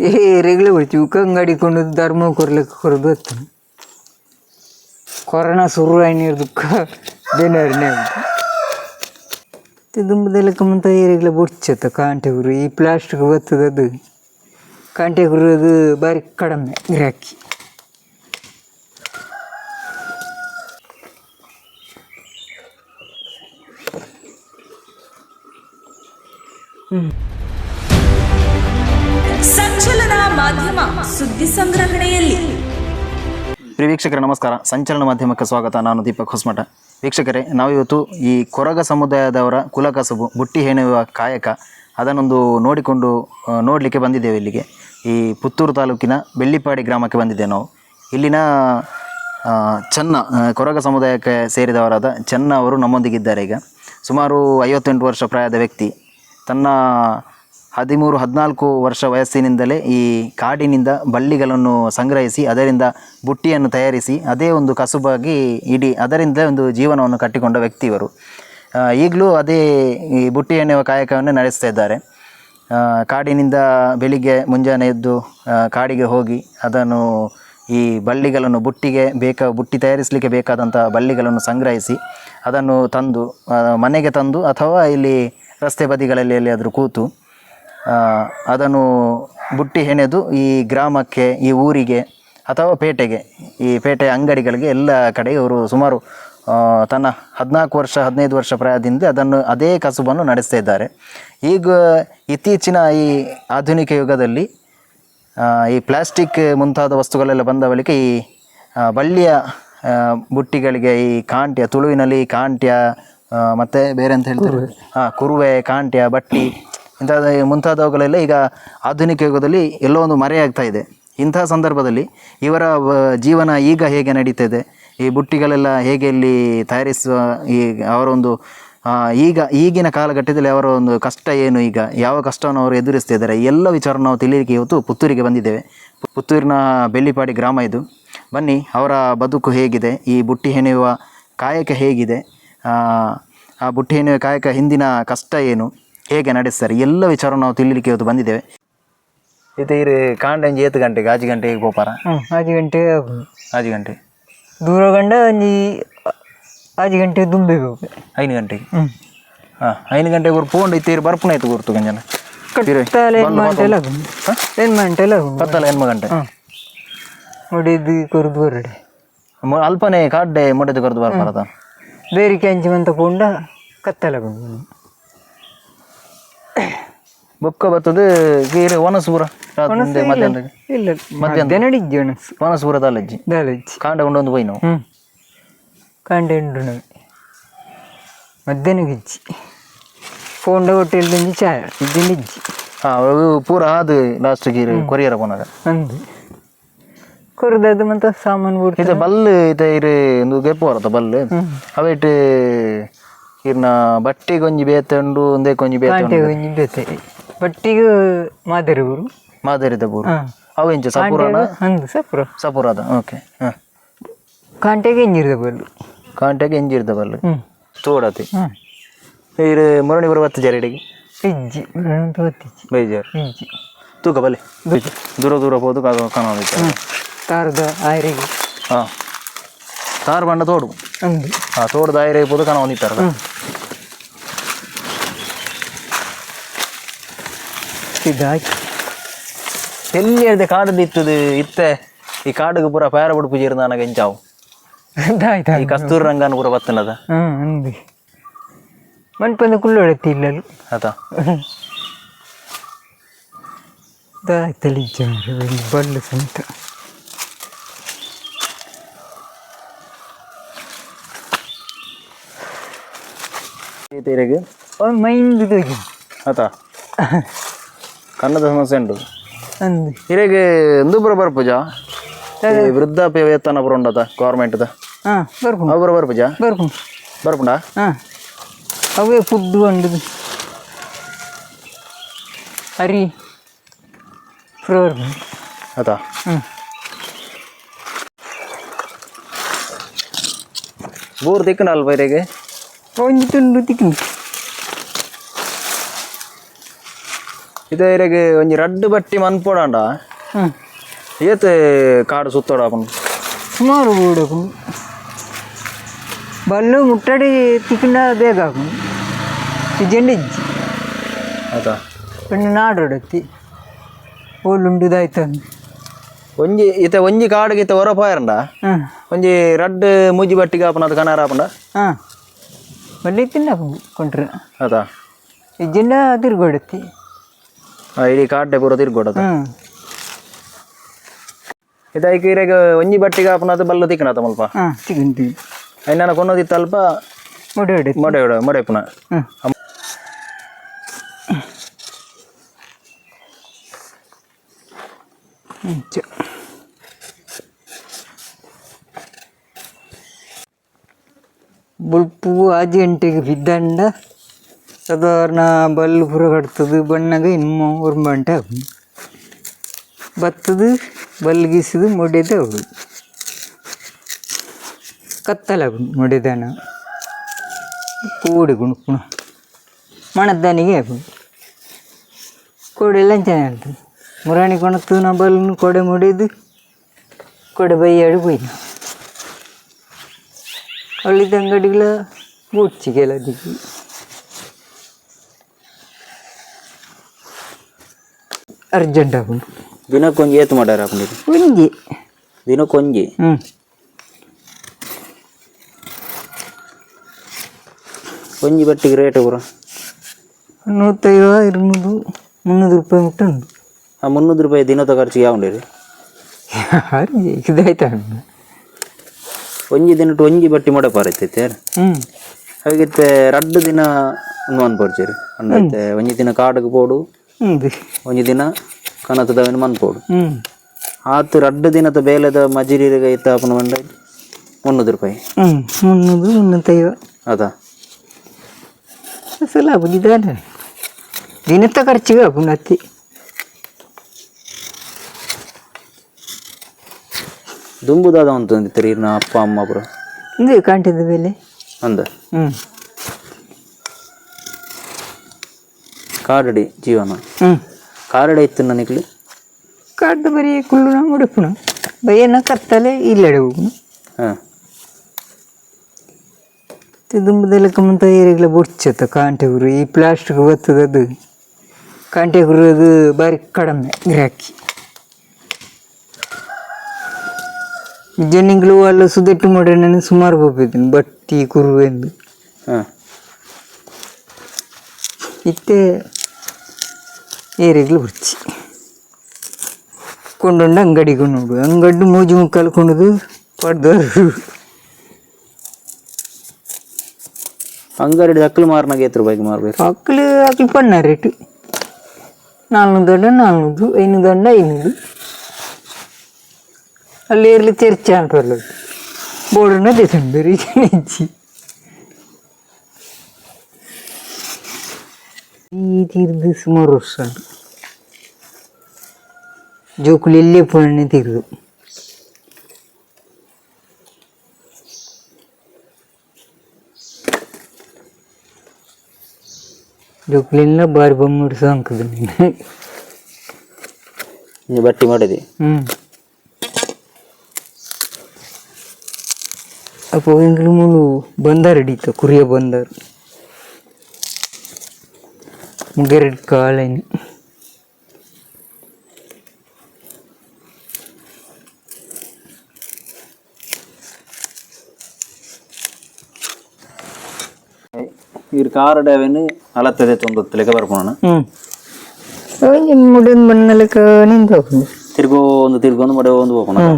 ಏ ರೆಗ್ಲೆ ಬಿಡ್ತಿ ಉಕ್ಕಂಗಡಿ ಕೊಂಡು ಧರ್ಮ ಕೊರ್ಲಿಕ್ಕೆ ಕೊರದು ಬತ್ತಾನೆ ಕೊರೋನಾ ಶುರು ಆಯ್ನಿರ್ ದುಃಖ ದಿನರ್ನೇ ದುಂಬದೆಲ್ಲ ಕಮ್ಮಂತ ಏರಿಗ್ಲ ಬುಡ್ಚತ್ತ ಕಾಂಟೆ ಗುರು ಈ ಪ್ಲಾಸ್ಟಿಕ್ ಬರ್ತದ ಅದು ಕಾಂಟೆ ಗುರು ಅದು ಬಾರಿ ಕಡಿಮೆ ಗಿರಾಕಿ ಸಂಚಲನ ಮಾಧ್ಯಮ ಸುದ್ದಿ ಸಂಗ್ರಹಣೆಯಲ್ಲಿ. ವೀಕ್ಷಕರೇ ನಮಸ್ಕಾರ. ಸಂಚಲನ ಮಾಧ್ಯಮಕ್ಕೆ ಸ್ವಾಗತ. ನಾನು ದೀಪಕ್ ಹೊಸಮಠ. ವೀಕ್ಷಕರೇ, ನಾವಿವತ್ತು ಈ ಕೊರಗ ಸಮುದಾಯದವರ ಕುಲಕಸಬು ಬುಟ್ಟಿ ಹೆಣೆಯುವ ಕಾಯಕ ಅದನ್ನೊಂದು ನೋಡಿಕೊಂಡು ನೋಡಲಿಕ್ಕೆ ಬಂದಿದ್ದೇವೆ ಇಲ್ಲಿಗೆ. ಈ ಪುತ್ತೂರು ತಾಲೂಕಿನ ಬೆಳ್ಳಿಪಾಡಿ ಗ್ರಾಮಕ್ಕೆ ಬಂದಿದ್ದೇವೆ ನಾವು. ಇಲ್ಲಿನ ಚನ್ನ ಕೊರಗ ಸಮುದಾಯಕ್ಕೆ ಸೇರಿದವರಾದ ಚನ್ನ ಅವರು ನಮ್ಮೊಂದಿಗಿದ್ದಾರೆ ಈಗ. ಸುಮಾರು ಐವತ್ತೆಂಟು ವರ್ಷ ಪ್ರಾಯದ ವ್ಯಕ್ತಿ. ತನ್ನ ಹದಿಮೂರು, ಹದಿನಾಲ್ಕು ವರ್ಷ ವಯಸ್ಸಿನಿಂದಲೇ ಈ ಕಾಡಿನಿಂದ ಬಳ್ಳಿಗಳನ್ನು ಸಂಗ್ರಹಿಸಿ, ಅದರಿಂದ ಬುಟ್ಟಿಯನ್ನು ತಯಾರಿಸಿ, ಅದೇ ಒಂದು ಕಸುಬಾಗಿ ಇಡೀ ಅದರಿಂದ ಒಂದು ಜೀವನವನ್ನು ಕಟ್ಟಿಕೊಂಡ ವ್ಯಕ್ತಿ ಇವರು ಈಗಲೂ ಅದೇ ಈ ಬುಟ್ಟಿ ಎಣ್ಣೆಯ ಕಾಯಕವನ್ನು ನಡೆಸ್ತಾ ಇದ್ದಾರೆ. ಕಾಡಿನಿಂದ ಬೆಳಿಗ್ಗೆ ಮುಂಜಾನೆ ಎದ್ದು ಕಾಡಿಗೆ ಹೋಗಿ, ಅದನ್ನು ಈ ಬಳ್ಳಿಗಳನ್ನು ಬುಟ್ಟಿಗೆ ಬೇಕಾ, ಬುಟ್ಟಿ ತಯಾರಿಸಲಿಕ್ಕೆ ಬೇಕಾದಂಥ ಬಳ್ಳಿಗಳನ್ನು ಸಂಗ್ರಹಿಸಿ, ಅದನ್ನು ತಂದು ಮನೆಗೆ ತಂದು ಅಥವಾ ಇಲ್ಲಿ ರಸ್ತೆ ಬದಿಗಳಲ್ಲಿ ಎಲ್ಲಿಯಾದರೂ ಕೂತು ಅದನ್ನು ಬುಟ್ಟಿ ಹೆಣೆದು ಈ ಗ್ರಾಮಕ್ಕೆ ಈ ಊರಿಗೆ ಅಥವಾ ಪೇಟೆಗೆ ಈ ಪೇಟೆಯ ಅಂಗಡಿಗಳಿಗೆ ಎಲ್ಲ ಕಡೆ ಇವರು ಸುಮಾರು ತನ್ನ ಹದಿನಾಲ್ಕು ವರ್ಷ ಹದಿನೈದು ವರ್ಷ ಪ್ರಾಯದಿಂದ ಅದನ್ನು ಅದೇ ಕಸುಬನ್ನು ನಡೆಸ್ತಾ ಇದ್ದಾರೆ. ಈಗ ಇತ್ತೀಚಿನ ಈ ಆಧುನಿಕ ಯುಗದಲ್ಲಿ ಈ ಪ್ಲಾಸ್ಟಿಕ್ ಮುಂತಾದ ವಸ್ತುಗಳೆಲ್ಲ ಬಂದ ಬಳಿಕ ಈ ಬಳ್ಳಿಯ ಬುಟ್ಟಿಗಳಿಗೆ ಈ ಕಾಂಟ್ಯ ತುಳುವಿನಲ್ಲಿ ಕಾಂಟ್ಯ ಮತ್ತು ಮತ್ತೆ ಬೇರೆ ಅಂತ ಹೇಳ್ತಾರೆ ಹಾಂ ಕುರುವೆ ಕಾಂಟ್ಯ ಬಟ್ಟಿ ಇಂಥದ್ದು ಮುಂತಾದವುಗಳೆಲ್ಲ ಈಗ ಆಧುನಿಕ ಯುಗದಲ್ಲಿ ಎಲ್ಲೋ ಒಂದು ಮರೆಯಾಗ್ತಾ ಇದೆ. ಇಂತಹ ಸಂದರ್ಭದಲ್ಲಿ ಇವರ ಜೀವನ ಈಗ ಹೇಗೆ ನಡೀತದೆ? ಈ ಬುಟ್ಟಿಗಳೆಲ್ಲ ಹೇಗೆ ಇಲ್ಲಿ ತಯಾರಿಸುವ ಈ ಅವರೊಂದು ಈಗ, ಈಗಿನ ಕಾಲಘಟ್ಟದಲ್ಲಿ ಅವರ ಒಂದು ಕಷ್ಟ ಏನು ಈಗ? ಯಾವ ಕಷ್ಟವನ್ನು ಅವರು ಎದುರಿಸ್ತಾ ಇದ್ದಾರೆ ಎಲ್ಲ ವಿಚಾರ ನಾವು ತಿಳಿಯಲಿಕ್ಕೆ ಇವತ್ತು ಪುತ್ತೂರಿಗೆ ಬಂದಿದ್ದೇವೆ. ಪುತ್ತೂರಿನ ಬೆಳ್ಳಿಪಾಡಿ ಗ್ರಾಮ ಇದು. ಬನ್ನಿ, ಅವರ ಬದುಕು ಹೇಗಿದೆ? ಈ ಬುಟ್ಟಿ ಹೆಣೆಯುವ ಕಾಯಕ ಹೇಗಿದೆ? ಆ ಬುಟ್ಟಿ ಹೆಣೆಯುವ ಕಾಯಕ ಹಿಂದಿನ ಕಷ್ಟ ಏನು? ಹೇಗೆ ನಡೆಸ್ತಾರೆ? ಎಲ್ಲ ವಿಚಾರ ನಾವು ತಿಳಿಲಿಕ್ಕೆ ಇವತ್ತು ಬಂದಿದ್ದೇವೆ. ಇದು ಇರು ಕಾಂಡಂಜಿ ಏತು ಗಂಟೆಗೆ ಆಜು ಗಂಟೆಗೆ ಗೋಪಾರ ಹ್ಞೂ ಆರು ಗಂಟೆ ಆಗುದು. ಆಜು ಗಂಟೆ. ದೂರ ಗಂಡ ಒಂಜಿ ಆಜು ಗಂಟೆ ದುಂಬೆಗೆ ಹೋಗಿ ಐದು ಗಂಟೆಗೆ? ಹ್ಞೂ ಹಾಂ ಐದು ಗಂಟೆಗೆ ಅವ್ರು ಪೋಂಡ್ ಇತ್ತೀರಿ ಬರ್ಪುನ ಆಯ್ತು ಗುರ್ತು ಗಂಜನ. ಕಟ್ಟಾಲೆ ಏನು ಮಂಟೆಲ್ಲ ಏನು ಮಂಟೆಲ್ಲ ಕತ್ತಲ ಹೆಣ್ಮ ಗಂಟೆ? ಹಾಂ ಹೊಡೆದು ಕೊರ್ದು ಹೊರಡೆ. ಮ- ಅಲ್ಪನೆ ಕಾಡ್ಡೆ ಮೊಡೆದು ಕರೆದು ಬರ್ಬಾರದ ಬೇರೆ ಮಂತ ಅಂತ ಕೊಂಡ ಕತ್ತಲಾಗುದು ಬೊಕ್ಕ ಬರ್ತದೆ ಗೀರೆ ಒನಸೂರ ರಾತ್ರಿ ಮಧ್ಯಾಹ್ನ ಇಲ್ಲ ಮಧ್ಯಾಹ್ನ ನಡಿದ್ದಿ ಒಣಸು ಒನಸೂರ ದಾಲಜ್ಜಿ ದಾಲಜ್ಜಿ ಕಾಂಡ ಉಂಡೊಂದು போய் ನಾವು ಹ್ಞೂ ಕಂಡೆ ಉಂಡು ನವಿ ಮಧ್ಯಾಹ್ನ ಇಜ್ಜಿ ಫೋಂಡ ಹೋಟೆಲ್ ದಿಂಜಿ ಚಾಯ ಇದ್ದಿನ ಇಜ್ಜಿ ಹಾಂ ಅದು ಪೂರ ಅದು ಲಾಸ್ಟ್ ಗೀರು ಕೊರಿಯರ ಪೋನಾಗ ಅಂದು ಕೊರದದು ಮತ್ತೆ ಸಾಮಾನು ಬಿಡ್ತು ಇದು ಬಲ್ಲು ಇದು ಇರು ಒಂದು ಗೆಪ್ಪು ಬರತ್ತ ಬಲ್ಲು ಅವಿಟ್ಟು ಇರ್ನ ಬಟ್ಟೆ ಬೇತೆ ಬೇತಂಡು ಒಂದೇ ಗೊಂಜಿ ಬೇತಂಡು ಕಾಂಟೆ ಒಂಜಿ ಬೇತೆ. ಬಟ್ಟಿಗೆ ಮಾದರಿ ಊರು. ಮಾದರಿದ ಬೂರು ಅವೆಂಚ ಸಪುರನ? ಅಂದು ಸಪ್ರ. ಸಪುರದ ಓಕೆ ಹಾಂ. ಕಾಂಟೆಗೆ ಎಂಜಿರ್ದ ಬಲ್ಲು. ಕಾಂಟೆಗೆ ಎಂಜಿರ್ದ ಬಲ್ಲು. ತೋಡತಿ. ಇರು ಮುರಣಿ ಬರುವ ಹತ್ತು ಜರಡಿಗೆ ಇಜ್ಜಿ ಬೈಜಾರ್. ಇಜ್ಜಿ ತೂಕ ಬಲೆ. ದೂರ ದೂರ ಹೋದು ಕಾಣೋದೈತೆ ತಾರದ ಆಯರಿಗೆ. ಹಾಂ. ತಾರು ಬಣ್ಣ ತೋಡು. ಅಂದು ಹಾಂ ತೋಡು ದಾಯಿರ ಇರ್ಬೋದು ಕಾಣ ಒಂದಿತ್ತಾರ ಇದಾಕಿ ಎಲ್ಲಿ ಹೇಳಿದೆ ಕಾಡದ್ದು ಇತ್ತದು ಇತ್ತೆ ಈ ಕಾಡಿಗೆ ಪೂರ ಪ್ಯಾರ ಬುಡು ಪೂಜೆ ಇರ್ದ ನನಗೆ ಎಂಚಾವು ಅದಾಯ್ತಾ ಈ ಕಸ್ತೂರಿ ರಂಗನ ಪೂರ ಬತ್ತನದ ಹ್ಞೂ ಅಂದು ಮನ್ಪಂದ ಕುಳ್ಳೊಳತಿ ಇಲ್ಲಲು ಆತ ದಾಯ್ತಲಿ ಬಲ್ಲು ಸಂತ ಈ ತೀರೆಗೆ ಒಂದು ಮೈಂದು ಇದು ಆತ? ಕನ್ನಡ ಸಮಸ್ಯೆ ಉಂಟು. ಅಂದು ಹಿರೇಗೆ ಎಂದೂಪುರ ಬರ್ಪುಜ ಈ ವೃದ್ಧಾಪ್ಯ ವೇತನ ಉಂಡತ ಗೌರ್ಮೆಂಟ್ದ ಹಾಂ ಬರ್ಕೊಂಡು. ಪೂಜಾ ಪುರ ಬರ್ಪುಜ ಬರ್ಕೊಂಡು. ಬರ್ಪುಂಡ ಹಾಂ. ಅವೇ ಫುಡ್ ಉಂಡು ಅರಿ. ಫ್ರೋರ್ ಆತ? ಹ್ಞೂ ಬೋರ್ ತಿಕ್ಕಂಡ ಅಲ್ಪ ಹಿರೇಗೆ ಒಂದು ತುಂಡು ತಿಕ್ಕಿನಿ ಇದೇರೆಗೆ ಒಂಜಿ ರಡ್ಡು ಬಟ್ಟಿ ಮನ್ಪೋಡಾಂಡ ಹ್ಞೂ ಏತ್ ಕಾಡು ಸುತ್ತೋಡ ಆಪುಂಡು ಸುಮಾರು ಊಡಕು ಬಲ್ಲು ಮುಟ್ಟಡಿ ತಿಕ್ಕಿನ ಬೇಗ ಹಾಕೊಂಡು ಇಜ್ಜೆಂಡು ಇಜ್ಜಿ ಆಯ್ತಾ ಪೆಣ್ಣು ನಾಡೊಡತ್ತಿ ಓಲುಂಡುದಾಯ್ತು ಒಂಜಿ ಈತ ಒಂಜಿ ಕಾಡಿಗೆ ಈತ ಹೊರಪಾಯರಂಡ ಹಾಂ ಒಂಜಿ ರಡ್ಡು ಮುಜಿ ಬಟ್ಟಿಗೆ ಆಪುನ ಅದು ಕನಾರ ಆಪುಂಡ ಹಾಂ ಬಲ್ಲಿ ತಿನ್ನ ಕೊಂಡ್ರೆ ಆಯ್ತಾ ಇಜ್ಜೆಂಡ ತಿರ್ಗೊಡತ್ತಿ ಆ, ಇಡೀ ಕಾಡ್ಡೆ ಪೂರ ತಿರ್ಗೋಡದ ಹ್ಞೂ ಇದಕ್ಕೆ ಇರೆಗೆ ಒಂಜಿ ಬಟ್ಟಿಗೆ ಆಪುನ ಅದು ಬಲ್ಲ ತಿಕ್ಕಣತ ಮಲ್ಪ ಹಾಂ ತಿಗಿನ್ ತಿಗಿ ಐನಾನ ಕೊನ್ನೋದಿತ್ತು ಅಲ್ಪ ಮುಡಿ ಹೊಡತ್ತಿ ಮೊಡೆ ಹೊಡ ಮೊಡೆ ಪುನ ಹ್ಞೂ ಗಂಟೆಗೆ ಬಿದ್ದಂಡ ಸಾಧಾರಣ ಬಲ್ ಪುರ ಕಟ್ತದೆ ಬಣ್ಣಗ ಇನ್ನು ಉರ್ಮಂಟೆ ಆಗುದು ಬತ್ತದು, ಬಲ್ಲು ಗೀಸಿದು ಕತ್ತಲ ಮೊಡೆದನ. ಕೂಡಿ ಗುಣುಕುಣ ಮಣದ್ದಾನಿಗೆ ಕೊಡೆಲ್ಲ ಕೋಡೆಲ್ಲ ಚೆನ್ನಾಗಿ ಮುರಾಣಿ ಕೊಣತ್ತು ನಾ ಬಲ್ ಕೊಡೆ ಮುಡಿದು, ಕೊಡೆ ಬೈಯಾಡು ಬೈನ ಅಲ್ಲಿದ್ದ ಅಂಗಡಿಗಳ மூச்சு கிளடிக்கு ಅರ್ಜೆಂಟ್ ಆಗುಂಟು ದಿನಕ್ಕೊಂಜಿ ಏತು ಮಾಡ್ಯಾರ ಹಾಕೊಂಡಿರಿ ಒಂಜಿ ದಿನಕ್ಕೊಂಜಿ ಹ್ಞೂ ಒಂಜಿ ಬಟ್ಟಿಗೆ ರೇಟ್ ಗುರು ನೂತ್ತೈದು ಇರುನೂರು ಮುನ್ನೂರು ರೂಪಾಯಿ ಮುಟ್ಟು ಉಂಟು ಆ ಮುನ್ನೂರು ರೂಪಾಯಿ ದಿನದ ಖರ್ಚಿಗೆ ಯಾವ ಉಂಡಿರಿ ಇದಾಯ್ತಾ ಒಂಜಿ ದಿನ ಒಂಜಿ ಬಟ್ಟಿ ಮಾಡಪ್ಪಾರೈತೈತೆ ಹ್ಞೂ ಹಾಗಿತ್ತೆ ರಡ್ಡು ದಿನ ಮನ್ ಪೋಡ್ಚೇರಿ ಅಂಡೈತೆ ಒಂಜಿ ದಿನ ಕಾಡಿಗೆ ಪೋಡು ಒಂಜಿ ದಿನ ಕನತದ ಮನ್ಪೋಡು ಪೋಡು. ಆತು ರಡ್ಡು ದಿನದ ಬೇಲೆದ ಮಜಿರಿ ಐತ ಆಪನ ಮಂಡ ಮುನ್ನೂರು ರೂಪಾಯಿ. ಮುನ್ನೂರು ಮುನ್ನೂತ್ತೈವ ಅದಾ? ಅಸಲ ಇದಾನೆ ದಿನತ್ತ ಖರ್ಚಿಗೆ ಆಪುಂಡು ಹತ್ತಿ ದುಂಬುದಾದ ಅಂತ ಅಂದಿತ್ತಾರೆ ಇರ್ನ ಅಪ್ಪ ಅಮ್ಮ ಪುರ. ಇದು ಕಾಂಟಿದ ಬೆಲೆ. ಅಂದ? ಹ್ಞೂ ಕಾಡಡಿ ಜೀವನ. ಹ್ಞೂ ಕಾರಡೆ ಇತ್ತು ನನಗೆ ಕಾಡ್ದ ಬರೀ ಕುಳ್ಳುನ ಮುಡುಪುಣ ಬಯ್ಯನ ಕತ್ತಲೆ ಇಲ್ಲಡೆ ಹೋಗು ಹಾಂ. ದುಂಬದೆಲ್ಲ ಕಮ್ಮಂತ ಏರಿಗಳ ಬುಡ್ಚತ್ತ ಕಾಂಟೆ ಗುರು ಈ ಪ್ಲಾಸ್ಟಿಕ್ ಬತ್ತದದು ಕಾಂಟೆ ಗುರು ಅದು ಬಾರಿ ಕಡಿಮೆ ಗಿರಾಕಿ ಜನಿಗಳು ಅಲ್ಲ ಸುದೆಟ್ಟು ಮಾಡಿ ನಾನು ಸುಮಾರು ಹೋಗ್ಬಿದ್ದೀನಿ ಬಟ್ಟಿ ಕುರು ಎಂದು. ಹಾಂ ಇತ್ತೆ ಏರಿಗಳು ಬುಡ್ಚಿ ಕೊಂಡೊಂಡು ಅಂಗಡಿಗೂ ನೋಡು ಅಂಗಡಿ ಮೂಜಿ ಮುಕ್ಕಾಲು ಕೊಂಡದು ಪಡ್ದವರು ಅಂಗಡಿ ಅಕ್ಕಲು ಮಾರ್ನಾಗ ಎತ್ತು ರೂಪಾಯಿಗೆ ಮಾರ್ಬೇಕು ಮಕ್ಕಳು ಅಕ್ಲು ಪಣ್ಣ ರೇಟು ನಾಲ್ನೂರು ದಂಡ ನಾಲ್ನೂರು ಐನೂರು ದಂಡ ಐನೂರು ಅಲ್ಲಿ ಇರಲಿ ಚರ್ಚ ಅಂತಲ್ಲ ಬೋರ್ಡನ್ನ ಡಿಸೆಂಬರ್ ಇಜ್ಜಿ ತೀರ್ದು ಸುಮಾರು ವರ್ಷ. ಜೋಕುಲಿ ಎಲ್ಲೇ ಪುಣ್ಯ ತೀರ್ದು. ಜೋಕುಲೆಲ್ಲ ಬಾರಿ ಬೊಮ್ಮುಡು ಸಾಂಕದು ಈ ಬಟ್ಟಿ ಮಾಡಿದೆ? ಹ್ಞೂ ಅಪ್ಪ ಎಂಗ್ಲು ಮೂಲು ಬಂದಾರ ಹಿಡಿತ ಕುರಿಯ ಬಂದಾರ. ಮುಗೆರಡು ಕಾಳೇನು ಇವ್ರ ಕಾರಡೆ ಅವೇನು ಅಲತ್ತದೆ ತೊಂದತ್ತು ಲೆಕ್ಕ ಬರ್ಕೋಣ ಹ್ಞೂ ಒಂಜಿ ಮುಡಿನ ಬಣ್ಣಲೆಕ್ಕ ನಿಂತ ಹೋಗುದು ತಿರ್ಗೋ ಒಂದು ತಿರ್ಗೊಂದು ಮಡೆ ಒಂದು ಹೋಗೋಣ ಹ್ಞೂ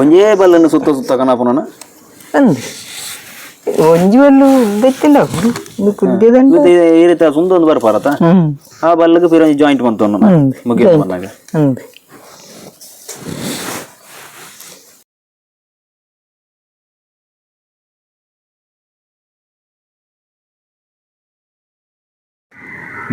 ಒಂಜೇ ಬಲ್ಲನ್ನು ಸುತ್ತ ಸುತ್ತ ಕನಪುನ ಅಂದೆ ಒಂಜಿ ಬಲ್ಲು ಗೊತ್ತಿಲ್ಲ ಇದು ಕುದ್ಯದಂಡ ಈ ರೀತಿ ಸುಂದ ಒಂದು ಬರ್ಪಾರತ ಹ್ಞೂ ಆ ಬಲ್ಲಗೆ ಫಿರ್ ಒಂಜಿ ಜಾಯಿಂಟ್ ಬಂತು ಹ್ಮ್. ಮುಗಿದು ಬಂದಾಗ ಅಂದೆ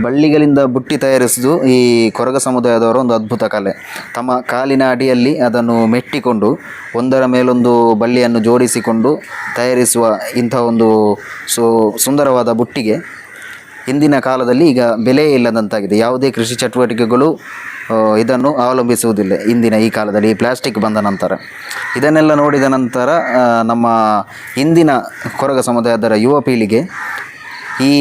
ಬಳ್ಳಿಗಳಿಂದ ಬುಟ್ಟಿ ತಯಾರಿಸುವುದು ಈ ಕೊರಗ ಸಮುದಾಯದವರ ಒಂದು ಅದ್ಭುತ ಕಲೆ. ತಮ್ಮ ಕಾಲಿನ ಅಡಿಯಲ್ಲಿ ಅದನ್ನು ಮೆಟ್ಟಿಕೊಂಡು ಒಂದರ ಮೇಲೊಂದು ಬಳ್ಳಿಯನ್ನು ಜೋಡಿಸಿಕೊಂಡು ತಯಾರಿಸುವ ಇಂಥ ಒಂದು ಸು, ಸುಂದರವಾದ ಬುಟ್ಟಿಗೆ ಇಂದಿನ ಕಾಲದಲ್ಲಿ ಈಗ ಬೆಲೆ ಇಲ್ಲದಂತಾಗಿದೆ. ಯಾವುದೇ ಕೃಷಿ ಚಟುವಟಿಕೆಗಳು ಇದನ್ನು ಅವಲಂಬಿಸುವುದಿಲ್ಲ ಇಂದಿನ ಈ ಕಾಲದಲ್ಲಿ ಈ ಪ್ಲಾಸ್ಟಿಕ್ ಬಂದ ನಂತರ. ಇದನ್ನೆಲ್ಲ ನೋಡಿದ ನಂತರ ನಮ್ಮ ಇಂದಿನ ಕೊರಗ ಸಮುದಾಯದ ಯುವ ಪೀಳಿಗೆ ಈ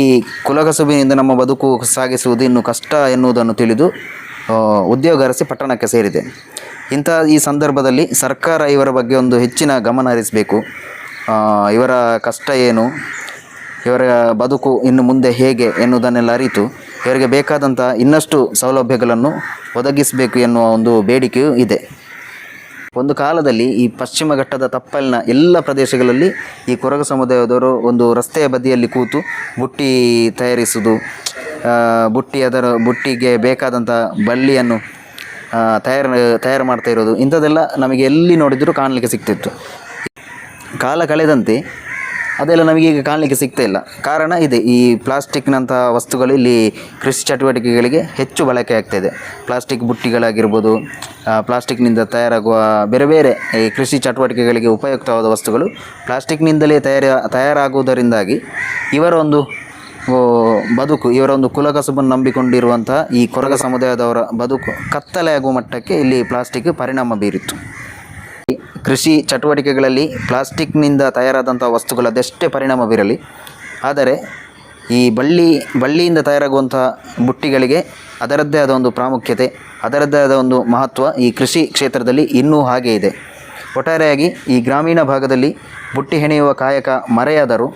ಕುಲಕಸುಬಿನಿಂದ ನಮ್ಮ ಬದುಕು ಸಾಗಿಸುವುದು ಇನ್ನು ಕಷ್ಟ ಎನ್ನುವುದನ್ನು ತಿಳಿದು ಉದ್ಯೋಗ ಅರಸಿ ಪಟ್ಟಣಕ್ಕೆ ಸೇರಿದೆ. ಇಂಥ ಈ ಸಂದರ್ಭದಲ್ಲಿ ಸರ್ಕಾರ ಇವರ ಬಗ್ಗೆ ಒಂದು ಹೆಚ್ಚಿನ ಗಮನ ಹರಿಸಬೇಕು. ಇವರ ಕಷ್ಟ ಏನು, ಇವರ ಬದುಕು ಇನ್ನು ಮುಂದೆ ಹೇಗೆ ಎನ್ನುವುದನ್ನೆಲ್ಲ ಅರಿತು, ಇವರಿಗೆ ಬೇಕಾದಂಥ ಇನ್ನಷ್ಟು ಸೌಲಭ್ಯಗಳನ್ನು ಒದಗಿಸಬೇಕು ಎನ್ನುವ ಒಂದು ಬೇಡಿಕೆಯೂ ಇದೆ. ಒಂದು ಕಾಲದಲ್ಲಿ ಈ ಪಶ್ಚಿಮ ಘಟ್ಟದ ತಪ್ಪಲಿನ ಎಲ್ಲ ಪ್ರದೇಶಗಳಲ್ಲಿ ಈ ಕೊರಗ ಸಮುದಾಯದವರು ಒಂದು ರಸ್ತೆಯ ಬದಿಯಲ್ಲಿ ಕೂತು ಬುಟ್ಟಿ ತಯಾರಿಸುವುದು ಬುಟ್ಟಿ ಅದರ, ಬುಟ್ಟಿಗೆ ಬೇಕಾದಂಥ ಬಳ್ಳಿಯನ್ನು ತಯಾರು ತಯಾರು ಮಾಡ್ತಾ ಇರೋದು. ಇಂಥದ್ದೆಲ್ಲ ನಮಗೆ ಎಲ್ಲಿ ನೋಡಿದರೂ ಕಾಣಲಿಕ್ಕೆ ಸಿಗ್ತಿತ್ತು. ಕಾಲ ಕಳೆದಂತೆ ಅದೆಲ್ಲ ನಮಗೆ ಈಗ ಕಾಣಲಿಕ್ಕೆ ಸಿಗ್ತಾ ಇಲ್ಲ. ಕಾರಣ ಇದೆ, ಈ ಪ್ಲಾಸ್ಟಿಕ್ನಂತಹ ವಸ್ತುಗಳು ಇಲ್ಲಿ ಕೃಷಿ ಚಟುವಟಿಕೆಗಳಿಗೆ ಹೆಚ್ಚು ಬಳಕೆ ಆಗ್ತಾಯಿದೆ ಪ್ಲಾಸ್ಟಿಕ್ ಬುಟ್ಟಿಗಳಾಗಿರ್ಬೋದು ಪ್ಲಾಸ್ಟಿಕ್ನಿಂದ ತಯಾರಾಗುವ ಬೇರೆ ಬೇರೆ ಈ ಕೃಷಿ ಚಟುವಟಿಕೆಗಳಿಗೆ ಉಪಯುಕ್ತವಾದ ವಸ್ತುಗಳು ಪ್ಲಾಸ್ಟಿಕ್ನಿಂದಲೇ ತಯಾರ, ತಯಾರಾಗುವುದರಿಂದಾಗಿ ಇವರ ಒಂದು ಬದುಕು, ಇವರ ಒಂದು ಕುಲಕಸುಬನ್ನು ನಂಬಿಕೊಂಡಿರುವಂತಹ ಈ ಕೊರಗ ಸಮುದಾಯದವರ ಬದುಕು ಕತ್ತಲೆಯಾಗುವ ಮಟ್ಟಕ್ಕೆ ಇಲ್ಲಿ ಪ್ಲಾಸ್ಟಿಕ್ ಪರಿಣಾಮ ಬೀರಿತ್ತು. ಕೃಷಿ ಚಟುವಟಿಕೆಗಳಲ್ಲಿ ಪ್ಲಾಸ್ಟಿಕ್ನಿಂದ ತಯಾರಾದಂಥ ವಸ್ತುಗಳದೆಷ್ಟೇ ಪರಿಣಾಮ ಬೀರಲಿ ಆದರೆ ಈ ಬಳ್ಳಿ, ಬಳ್ಳಿಯಿಂದ ತಯಾರಾಗುವಂಥ ಬುಟ್ಟಿಗಳಿಗೆ ಅದರದ್ದೇ ಆದ ಒಂದು ಪ್ರಾಮುಖ್ಯತೆ, ಅದರದ್ದೇ ಆದ ಒಂದು ಮಹತ್ವ ಈ ಕೃಷಿ ಕ್ಷೇತ್ರದಲ್ಲಿ ಇನ್ನೂ ಹಾಗೆ ಇದೆ. ಒಟ್ಟಾರೆಯಾಗಿ ಈ ಗ್ರಾಮೀಣ ಭಾಗದಲ್ಲಿ ಬುಟ್ಟಿ ಹೆಣೆಯುವ ಕಾಯಕ ಮರೆಯಾದರೂ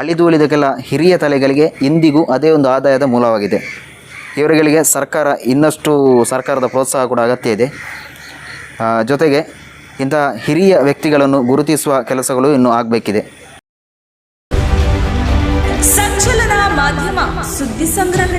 ಅಳಿದು ಉಳಿದ ಕೆಲ ಹಿರಿಯ ತಲೆಗಳಿಗೆ ಇಂದಿಗೂ ಅದೇ ಒಂದು ಆದಾಯದ ಮೂಲವಾಗಿದೆ. ಇವರುಗಳಿಗೆ ಸರ್ಕಾರ ಇನ್ನಷ್ಟು ಸರ್ಕಾರದ ಪ್ರೋತ್ಸಾಹ ಕೂಡ ಅಗತ್ಯ ಇದೆ. ಜೊತೆಗೆ ಇಂಥ ಹಿರಿಯ ವ್ಯಕ್ತಿಗಳನ್ನು ಗುರುತಿಸುವ ಕೆಲಸಗಳು ಇನ್ನೂ ಆಗಬೇಕಿದೆ. ಸಂಚಲನ ಮಾಧ್ಯಮ ಸುದ್ದಿ ಸಂಗ್ರಹ